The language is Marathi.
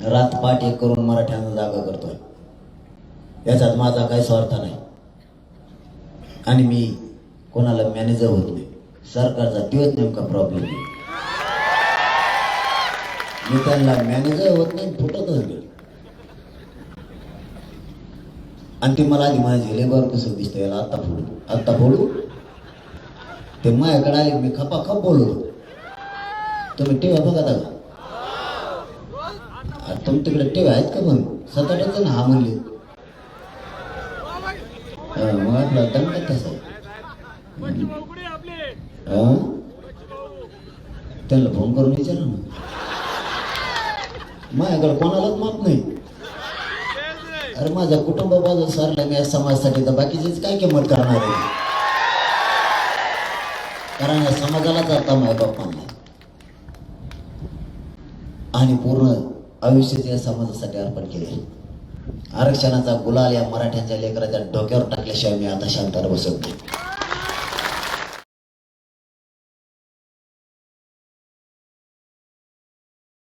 रातपाट एक करून मराठ्यांना जागा करतोय. याच्यात माझा काही स्वार्थ नाही. आणि मी कोणाला मॅनेजर होत नाही. सरकारचा तोच नेमका प्रॉब्लेम आहे मी त्यांना मॅनेजर होत नाही फुटतच नाही आणि ते मला आधी माझ्या लेबर कसं दिसतं याला आत्ता फोडू. आत्ता फोडू? ते माझ्याकडे आले मी खपा खप बोललो. तुम्ही टीव्ही बघा का? अरे तुमच्याकडे तिकडे आहेत का पण? सात आठ जण हा म्हणले. मग आपला दंड कसा त्याला फोन करून विचारा ना. माझ्याकडे कोणालाच माप नाही. अरे माझ्या कुटुंब बाजू सरला मी या समाजासाठी तर बाकीचीच काय किंमत करणार आहे? कारण या समाजालाच जाता माझ्या बाप्पांना आणि पूर्ण आयुष्याच या समाजासाठी अर्पण केले. आरक्षणाचा गुलाल या मराठ्यांच्या लेकराच्या डोक्यावर टाकल्याशिवाय मी आता शांतार बसत नाही.